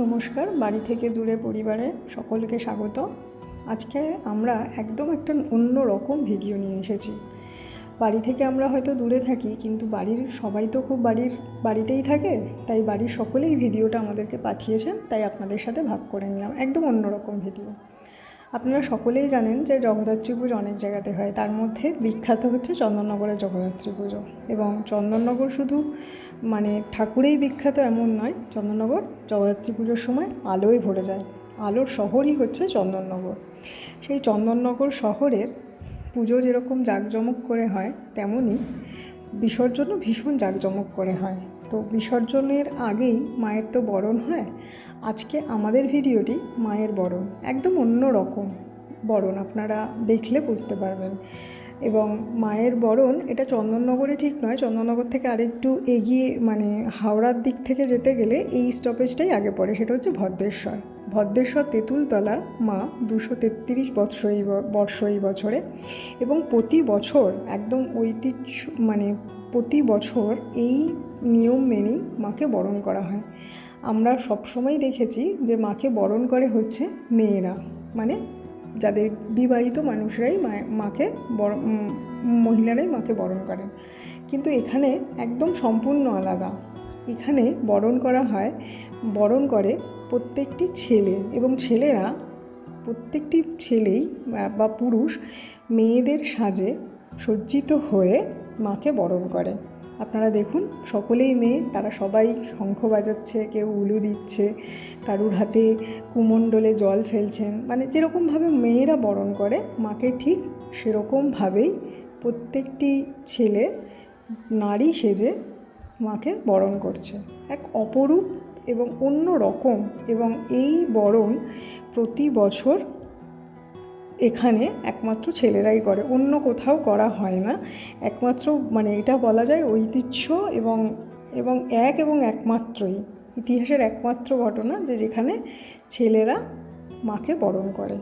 নমস্কার, বাড়ি থেকে দূরে পরিবারে সকলকে স্বাগত। আজকে আমরা একদম একটা অন্য রকম ভিডিও নিয়ে এসেছি। বাড়ি থেকে আমরা হয়তো দূরে থাকি, কিন্তু বাড়ির সবাই তো খুব বাড়ির বাড়িতেই থাকে, তাই বাড়ির সকলেই ভিডিওটা আমাদেরকে পাঠিয়েছেন, তাই আপনাদের সাথে ভাগ করে নিলাম। একদম অন্যরকম ভিডিও। আপনারা সকলেই জানেন যে জগদ্ধাত্রী পুজো অনেক জায়গাতে হয়। তার মধ্যে বিখ্যাত হচ্ছে চন্দননগরের জগদ্ধাত্রী পুজো। এবং চন্দননগর শুধু মানে ঠাকুরেই বিখ্যাত এমন নয়, চন্দননগর জগদ্ধাত্রী পুজোর সময় আলোয় ভরে যায়। আলোর শহরই হচ্ছে চন্দননগর। সেই চন্দননগর শহরের পুজো যেরকম জাঁকজমক করে হয়, তেমনই বিসর্জনও ভীষণ জাঁকজমক করে হয়। তো বিসর্জনের আগেই মায়ের তো বরণ হয়, আজকে আমাদের ভিডিওটি মায়ের বরণ, একদম অন্য রকম বরণ আপনারা দেখলে বুঝতে পারবেন। এবং মায়ের বরণ এটা চন্দননগরে ঠিক নয়, চন্দননগর থেকে আরেকটু এগিয়ে মানে হাওড়ার দিক থেকে যেতে গেলে এই স্টপেজটাই আগে পড়ে, সেটা হচ্ছে ভদ্রেশ্বর। ভদ্রেশ্বর তেঁতুলতলা মা দুশো তেত্রিশ বৎস এই বর্ষ এই বছরে এবং প্রতি বছর একদম ঐতিহ্য মানে প্রতি বছর এই নিয়ম মেনেই মাকে বরণ করা হয়। আমরা সবসময় দেখেছি যে মাকে বরণ করে হচ্ছে মেয়েরা মানে যাদের বিবাহিত মানুষরাই মাকে বর মহিলারাই মাকে বরণ করেন। কিন্তু এখানে একদম সম্পূর্ণ আলাদা। এখানে বরণ করা হয়, বরণ করে প্রত্যেকটি ছেলে এবং ছেলেরা, প্রত্যেকটি ছেলেই বা পুরুষ মেয়েদের সাজে সজ্জিত হয়ে মাকে বরণ করে। আপনারা দেখুন, সকলেই মেয়ে, তারা সবাই শঙ্খ বাজাচ্ছে, কেউ উলু দিচ্ছে, কারুর হাতে কুমণ্ডলে জল ফেলছেন। মানে যেরকমভাবে মেয়েরা বরণ করে, মাকে ঠিক সেরকমভাবেই প্রত্যেকটি ছেলে, নারী সেজে মাকে বরণ করছে। এক অপরূপ এবং অন্য রকম এবং এই বরণ প্রতি বছর এখানে একমাত্র ছেলেরাই করে, অন্য কোথাও করা হয় না। একমাত্র মানে এটা বলা যায় ঐতিহ্য এবং এবং এক এবং একমাত্রই। ইতিহাসের একমাত্র ঘটনা যে যেখানে ছেলেরা মাকে বরণ করে।